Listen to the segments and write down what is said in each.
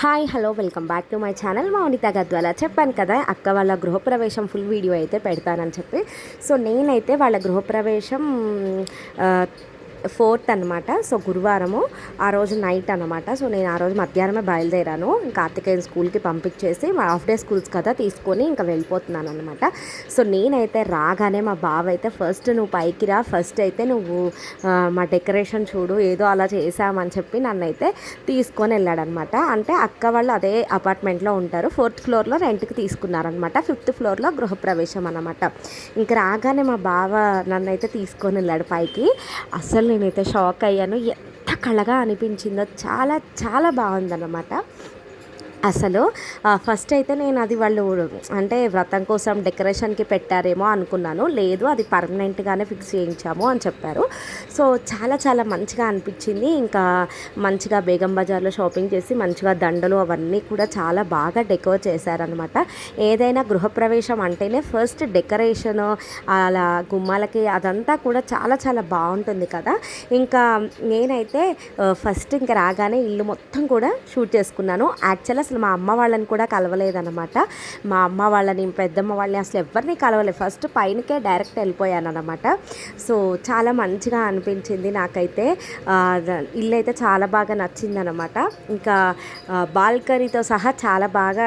Hi hello welcome back to my channel. Mounitha Gadwala చెప్పాను కదా అక్క వాళ్ళ గృహప్రవేశం ఫుల్ వీడియో అయితే పెడతానని చెప్పి. సో నేనైతే వాళ్ళ గృహప్రవేశం ఫోర్త్ అనమాట సో గురువారము ఆ రోజు నైట్ అనమాట సో నేను ఆ రోజు మధ్యాహ్నమే బయలుదేరాను. ఇంకా కార్తికేయన్ స్కూల్కి పంపించేసి మా హాఫ్ డే స్కూల్స్ కదా తీసుకొని ఇంకా వెళ్ళిపోతున్నాను అనమాట సో నేనైతే రాగానే మా బావ అయితే ఫస్ట్ నువ్వు పైకి రా ఫస్ట్ అయితే నువ్వు మా డెకరేషన్ చూడు ఏదో అలా చేసామని చెప్పి నన్ను అయితే తీసుకొని వెళ్ళాడనమాట అంటే అక్క వాళ్ళు అదే అపార్ట్మెంట్లో ఉంటారు. ఫోర్త్ ఫ్లోర్లో రెంట్కి తీసుకున్నారనమాట ఫిఫ్త్ ఫ్లోర్లో గృహప్రవేశం అనమాట ఇంక రాగానే మా బావ నన్ను అయితే తీసుకొని వెళ్ళాడు పైకి. అసలు నేనైతే షాక్ అయ్యాను. ఎంత కళగా అనిపించిందో చాలా చాలా బాగుందన్నమాట. అసలు ఫస్ట్ అయితే నేను అది వాళ్ళు అంటే వ్రతం కోసం డెకరేషన్కి పెట్టారేమో అనుకున్నాను. లేదు అది పర్మనెంట్గానే ఫిక్స్ చేయించాము అని చెప్పారు. సో చాలా చాలా మంచిగా అనిపించింది. ఇంకా మంచిగా బేగం బజార్లో షాపింగ్ చేసి మంచిగా దండలు అవన్నీ కూడా చాలా బాగా డెకోర్ చేశారనమాట ఏదైనా గృహప్రవేశం అంటేనే ఫస్ట్ డెకరేషన్ అలా గుమ్మాలకి అదంతా కూడా చాలా చాలా బాగుంటుంది కదా. ఇంకా నేనైతే ఫస్ట్ ఇంకా రాగానే ఇల్లు మొత్తం కూడా షూట్ చేసుకున్నాను. యాక్చువల్ అసలు మా అమ్మ వాళ్ళని కూడా కలవలేదన్నమాట. మా అమ్మ వాళ్ళని పెద్దమ్మ వాళ్ళని అసలు ఎవరిని కలవలేదు ఫస్ట్ పైనకే డైరెక్ట్ వెళ్ళిపోయాను అనమాట సో చాలా మంచిగా అనిపించింది నాకైతే. ఇల్లు అయితే చాలా బాగా నచ్చిందనమాట ఇంకా బాల్కనీతో సహా చాలా బాగా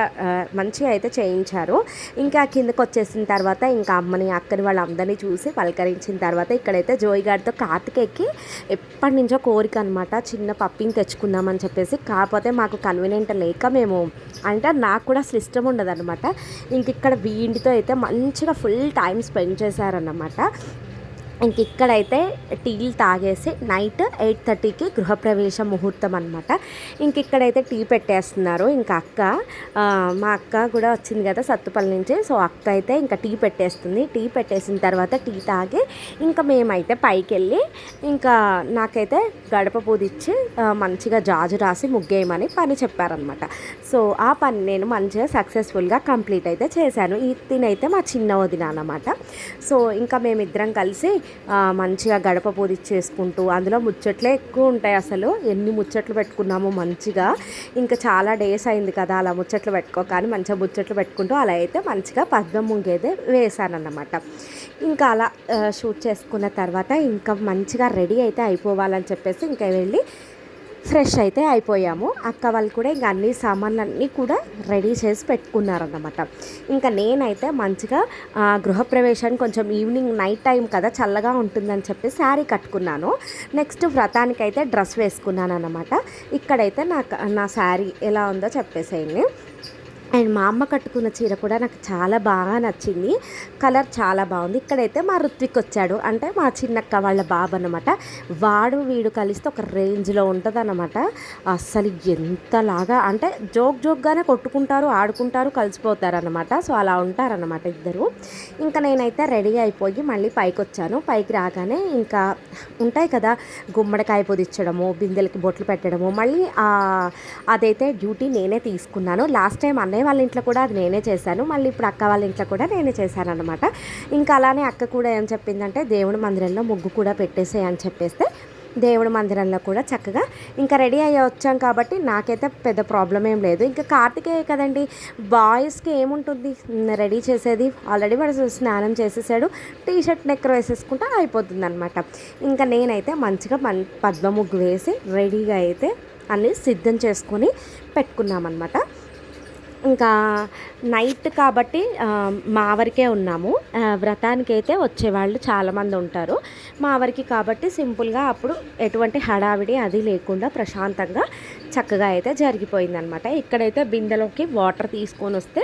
మంచిగా అయితే చేయించారు. ఇంకా కిందకు వచ్చేసిన తర్వాత ఇంకా అమ్మని అక్కని వాళ్ళందరినీ చూసి పలకరించిన తర్వాత ఇక్కడైతే జోయి గారితో కార్తికేయకి ఎప్పటి నుంచో కోరిక అనమాట చిన్న పప్పిని తెచ్చుకుందామని చెప్పేసి. కాకపోతే మాకు కన్వీనియంట్ లేక మేము అంటే నాకు కూడా అసలు ఇష్టం ఉండదు అనమాట ఇంక ఇక్కడ వీడితో అయితే మంచిగా ఫుల్ టైం స్పెండ్ చేశారన్నమాట. ఇంక ఇక్కడైతే టీలు తాగేసి నైట్ ఎయిట్ థర్టీకి గృహప్రవేశ ముహూర్తం అనమాట ఇంక ఇక్కడైతే టీ పెట్టేస్తున్నారు. ఇంకా అక్క మా అక్క కూడా వచ్చింది కదా సత్తుపల్లి నుంచి. సో అక్క అయితే ఇంకా టీ పెట్టేస్తుంది. టీ పెట్టేసిన తర్వాత టీ తాగి ఇంకా మేమైతే పైకి వెళ్ళి ఇంకా నాకైతే గడప పూదిచ్చి మంచిగా జాజు రాసి ముగ్గేయమని పని చెప్పారనమాట సో ఆ పని నేను మంచిగా సక్సెస్ఫుల్గా కంప్లీట్ అయితే చేశాను. ఈ తినైతే మా చిన్న వదిన అనమాట సో ఇంకా మేమిద్దరం కలిసి మంచిగా గడప పూజ చేసుకుంటూ అందులో ముచ్చట్లే ఎక్కువ ఉంటాయి అసలు. ఎన్ని ముచ్చట్లు పెట్టుకున్నామో మంచిగా. ఇంకా చాలా డేస్ అయింది కదా అలా ముచ్చట్లు పెట్టుకో కానీ మంచిగా ముచ్చట్లు పెట్టుకుంటూ అలా అయితే మంచిగా పద్మం ముంగేదే వేసానన్నమాట ఇంకా అలా షూట్ చేసుకున్న తర్వాత ఇంకా మంచిగా రెడీ అయితే అయిపోవాలని చెప్పేసి ఇంకా వెళ్ళి ఫ్రెష్ అయితే అయిపోయాము. అక్క వాళ్ళు కూడా ఇంకా అన్ని సామాన్లన్నీ కూడా రెడీ చేసి పెట్టుకున్నారన్నమాట. ఇంకా నేనైతే మంచిగా ఆ, గృహప్రవేశానికి కొంచెం ఈవినింగ్ నైట్ టైం కదా చల్లగా ఉంటుందని చెప్పి శారీ కట్టుకున్నాను. నెక్స్ట్ వ్రతానికి అయితే డ్రెస్ వేసుకున్నాను అనమాట ఇక్కడైతే నాకు నా శారీ ఎలా ఉందో చెప్పేసేయండి. అండ్ మా అమ్మ కట్టుకున్న చీర కూడా నాకు చాలా బాగా నచ్చింది. కలర్ చాలా బాగుంది. ఇక్కడైతే మా రుత్విక్ వచ్చాడు. అంటే మా చిన్నక్క వాళ్ళ బాబు అనమాట వాడు వీడు కలిస్తే ఒక రేంజ్లో ఉంటుంది అనమాట అస్సలు ఎంతలాగా అంటే జోక్ జోక్గానే కొట్టుకుంటారు ఆడుకుంటారు కలిసిపోతారు అనమాట సో అలా ఉంటారనమాట ఇద్దరు. ఇంకా నేనైతే రెడీ అయిపోయి మళ్ళీ పైకి వచ్చాను పైకి రాగానే ఇంకా ఉంటాయి కదా గుమ్మడికాయ పొదిచ్చడము బిందెలకి బొట్లు పెట్టడము. మళ్ళీ అదైతే డ్యూటీ నేనే తీసుకున్నాను. లాస్ట్ టైం అన్నయ్య వాళ్ళ ఇంట్లో కూడా అది నేనే చేశాను. మళ్ళీ ఇప్పుడు అక్క వాళ్ళ ఇంట్లో కూడా నేనే చేశాను అనమాట ఇంకా అలానే అక్క కూడా ఏం చెప్పిందంటే దేవుడి మందిరంలో ముగ్గు కూడా పెట్టేసేయ్ అని చెప్పేస్తే దేవుడి మందిరంలో కూడా చక్కగా ఇంకా రెడీ అయ్యి వచ్చాం కాబట్టి నాకైతే పెద్ద ప్రాబ్లం ఏం లేదు. ఇంకా కార్తికేయ కదండి బాయ్స్కి ఏముంటుంది? రెడీ చేసేది ఆల్రెడీ వాడు స్నానం చేసేసాడు టీ షర్ట్ నెక్కర్ వేసేసుకుంటే అయిపోతుంది అనమాట ఇంకా నేనైతే మంచిగా మన్ పద్మ ముగ్గు వేసి రెడీగా అయితే అన్నీ సిద్ధం చేసుకొని పెట్టుకున్నామన్నమాట. ఇంకా నైట్ కాబట్టి మావరికే మా ఉన్నాము. వ్రతానికి అయితే వచ్చేవాళ్ళు చాలామంది ఉంటారు. మా కాబట్టి సింపుల్గా అప్పుడు ఎటువంటి హడావిడి అది లేకుండా ప్రశాంతంగా చక్కగా అయితే జరిగిపోయిందనమాట. ఇక్కడైతే బిందెలోకి వాటర్ తీసుకొని వస్తే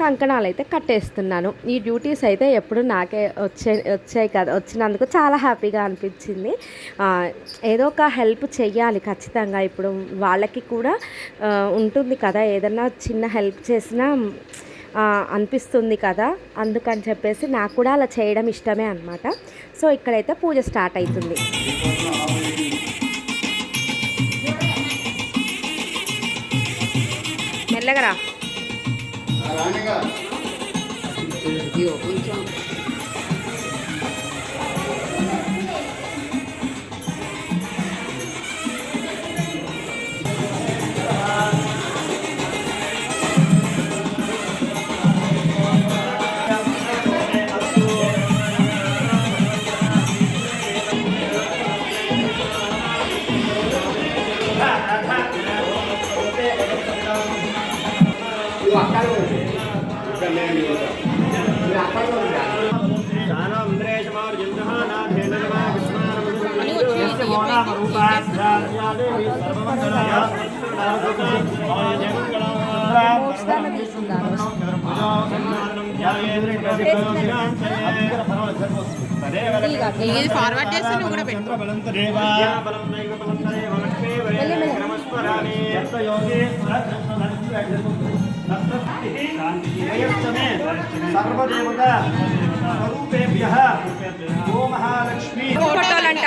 కంకణాలు అయితే కట్టేస్తున్నాను. ఈ డ్యూటీస్ అయితే ఎప్పుడు నాకే వచ్చే వచ్చాయి కదా వచ్చినందుకు చాలా హ్యాపీగా అనిపించింది. ఏదో ఒక హెల్ప్ చెయ్యాలి ఖచ్చితంగా. ఇప్పుడు వాళ్ళకి కూడా ఉంటుంది కదా ఏదన్నా చిన్న హెల్ప్ చేసినా అనిపిస్తుంది కదా అందుకని చెప్పేసి నాకు కూడా అలా చేయడం ఇష్టమే అనమాట సో ఇక్కడైతే పూజ స్టార్ట్ అవుతుంది మెల్లగరా రాణిగా. కొంచెం ఇది ఫార్వర్డ్ చేస్తే నువ్వు కూడా పెట్టు. సర్వదేవత స్వరూపేభ్య గో మహాలక్ష్మి. ఫోటోలంట.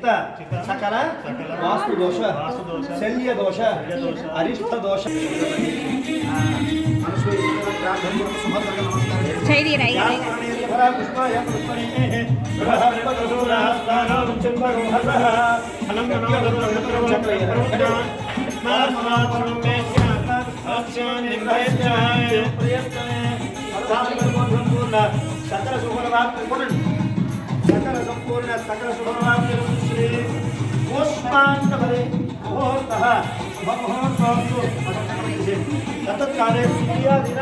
స్థిత సకల వాస్తు దోష శల్య దోష అరిష్ట దోష సకల సుఖరాత్రి సకల సంపూర్ణ సకల సుఖరాత్రి శ్రీ పుష్పాంతరే ముహూర్తః ముహూర్తోస్తు తత్కాలే సూర్యాదిన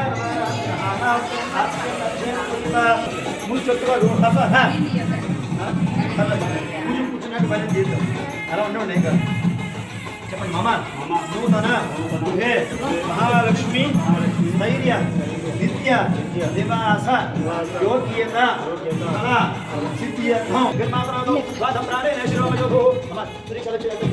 ముచ్చట్టుగా రూఢసః పూజ కూర్చున్నట్టు పని చేద్దాం అలా ఉండండి ఇంకా చెప్పండి మమ నూతన గృహే మహాలక్ష్మి ధైర్య నిత్య నివాస యోగ్యత ఫల సిద్ధ్యర్థం నిర్మాపనాదో వాదం ప్రాణేన శిరోమయోధో మమ త్రికల చేతు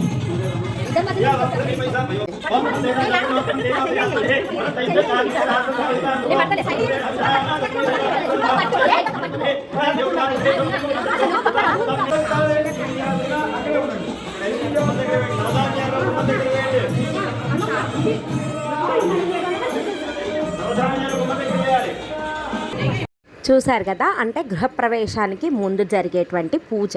యా వక్రమి చూశారు కదా? అంటే గృహప్రవేశానికి ముందు జరిగేటువంటి పూజ.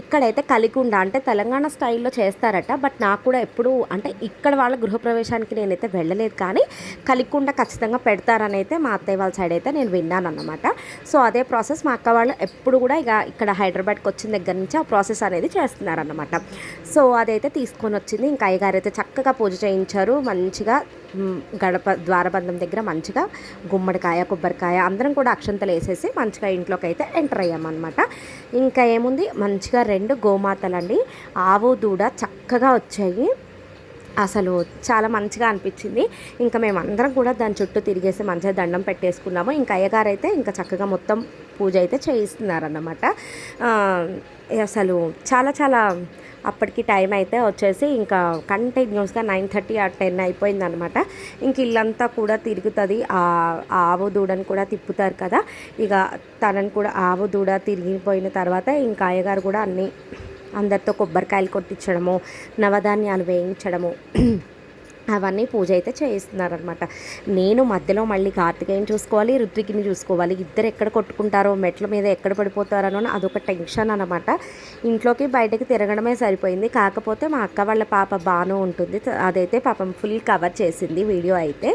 ఇక్కడైతే కలికుండ అంటే తెలంగాణ స్టైల్లో చేస్తారట. బట్ నాకు కూడా ఎప్పుడు అంటే ఇక్కడ వాళ్ళ గృహప్రవేశానికి నేనైతే వెళ్ళలేదు కానీ కలికుండ ఖచ్చితంగా పెడతారని అయితే మా అత్తయ్య వాళ్ళ సైడ్ అయితే నేను విన్నాను అనమాట సో అదే ప్రాసెస్ మా అక్క వాళ్ళు ఎప్పుడు కూడా ఇక ఇక్కడ హైదరాబాద్కి వచ్చిన దగ్గర నుంచి ఆ ప్రాసెస్ అనేది చేస్తున్నారనమాట సో అదైతే తీసుకొని వచ్చింది. ఇంకా అయ్యగారు అయితే చక్కగా పూజ చేయించారు. మంచిగా గడప ద్వారబంధం దగ్గర మంచిగా గుమ్మడికాయ కొబ్బరికాయ అందరం కూడా అక్షంతలు వేసేసి మంచిగా ఇంట్లోకి అయితే ఎంటర్ అయ్యామన్నమాట. ఇంకా ఏముంది? మంచిగా రెండు గోమాతలండి. ఆవు దూడ చక్కగా వచ్చాయి. అసలు చాలా మంచిగా అనిపించింది. ఇంకా మేమందరం కూడా దాని చుట్టూ తిరిగేసి మంచిగా దండం పెట్టేసుకున్నాము. ఇంకా అయ్యగారు అయితే ఇంకా చక్కగా మొత్తం పూజ అయితే చేయిస్తున్నారన్నమాట. అసలు చాలా చాలా అప్పటికి టైం అయితే వచ్చేసి ఇంకా కంటిన్యూస్గా నైన్ థర్టీ ఆ టెన్ అయిపోయింది అనమాట ఇంక ఇల్లంతా కూడా తిరుగుతుంది. ఆ ఆ ఆవు దూడని కూడా తిప్పుతారు కదా. ఇక తనని కూడా ఆవు దూడ తిరిగిపోయిన తర్వాత ఇంకా అయ్యగారు కూడా అన్నీ అందరితో కొబ్బరికాయలు కొట్టించడము నవధాన్యాలు వేయించడము. అవన్నీ పూజ అయితే చేయిస్తున్నారనమాట నేను మధ్యలో మళ్ళీ కార్తికేయని చూసుకోవాలి రుత్వికిని చూసుకోవాలి. ఇద్దరు ఎక్కడ కొట్టుకుంటారో మెట్ల మీద ఎక్కడ పడిపోతారనో అదొక టెన్షన్ అనమాట ఇంట్లోకి బయటకి తిరగడమే సరిపోయింది. కాకపోతే మా అక్క వాళ్ళ పాప బాను ఉంటుంది. అదైతే పాపం ఫుల్ కవర్ చేసింది వీడియో అయితే.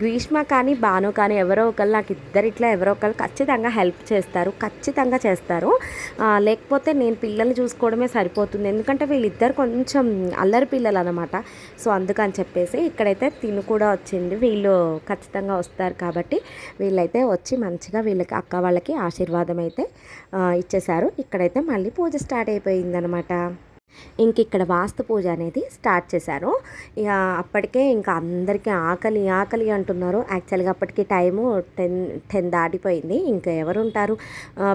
గ్రీష్మ కానీ బాను కానీ ఎవరో ఒకళ్ళు నాకు ఇద్దరు ఇట్లా ఎవరో ఒకళ్ళు ఖచ్చితంగా హెల్ప్ చేస్తారు. ఖచ్చితంగా చేస్తారు. లేకపోతే నేను పిల్లల్ని చూసుకోవడమే సరిపోతుంది. ఎందుకంటే వీళ్ళిద్దరు కొంచెం అల్లరి పిల్లలు అనమాట సో అందుకని చెప్పేసి ఇక్కడైతే తిను కూడా వచ్చింది. వీళ్ళు ఖచ్చితంగా వస్తారు కాబట్టి వీళ్ళైతే వచ్చి మంచిగా వీళ్ళకి అక్క వాళ్ళకి ఆశీర్వాదం అయితే ఇచ్చేశారు. ఇక్కడైతే మళ్ళీ పూజ స్టార్ట్ అయిపోయిందనమాట ఇంక ఇక్కడ వాస్తు పూజ అనేది స్టార్ట్ చేశారు. ఇక అప్పటికే ఇంకా అందరికీ ఆకలి ఆకలి అంటున్నారు. యాక్చువల్గా అప్పటికి టైము టెన్ టెన్ దాటిపోయింది. ఇంకా ఎవరు ఉంటారు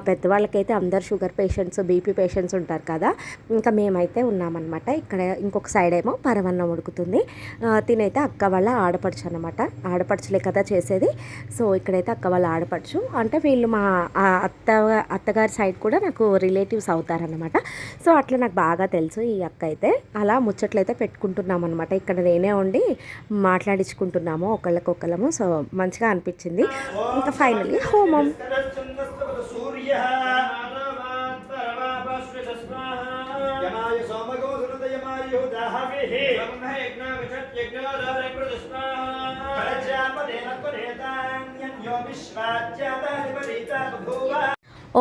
పెద్దవాళ్ళకైతే అందరు షుగర్ పేషెంట్స్ బీపీ పేషెంట్స్ ఉంటారు కదా. ఇంకా మేమైతే ఉన్నామన్నమాట. ఇక్కడ ఇంకొక సైడ్ ఏమో పరవన్నం ఉడుకుతుంది. తినైతే అక్క వాళ్ళ ఆడపడుచు అనమాట ఆడపడుచులే కదా చేసేది. సో ఇక్కడైతే అక్క వాళ్ళ ఆడపడుచు. అంటే వీళ్ళు మా అత్త అత్తగారి సైడ్ కూడా నాకు రిలేటివ్స్ అవుతారనమాట సో అట్లా నాకు బాగా తెలుసు తెలుసు ఈ అక్క అయితే అలా ముచ్చట్లయితే పెట్టుకుంటున్నాం అనమాట ఇక్కడ నేనే ఉండి మాట్లాడించుకుంటున్నాము ఒకళ్ళకొకళ్ళము. సో మంచిగా అనిపించింది. ఇంకా ఫైనలీ హోమం. యమాయ సోమగో సునదయమాయో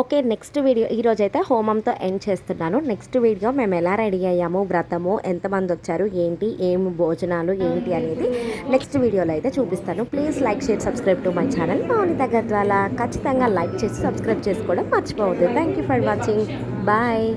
ఓకే నెక్స్ట్ వీడియో ఈరోజైతే హోమంతో ఎండ్ చేస్తున్నాను. నెక్స్ట్ వీడియో మేము ఎలా రెడీ అయ్యాము వ్రతము ఎంతమంది వచ్చారు ఏంటి ఏం భోజనాలు ఏంటి అనేది నెక్స్ట్ వీడియోలో అయితే చూపిస్తాను. Please like share subscribe to my channel Mouni Gadwala ఖచ్చితంగా లైక్ చేసి సబ్స్క్రైబ్ చేసుకోవడం మర్చిపోవద్దు. Thank you for watching. Bye.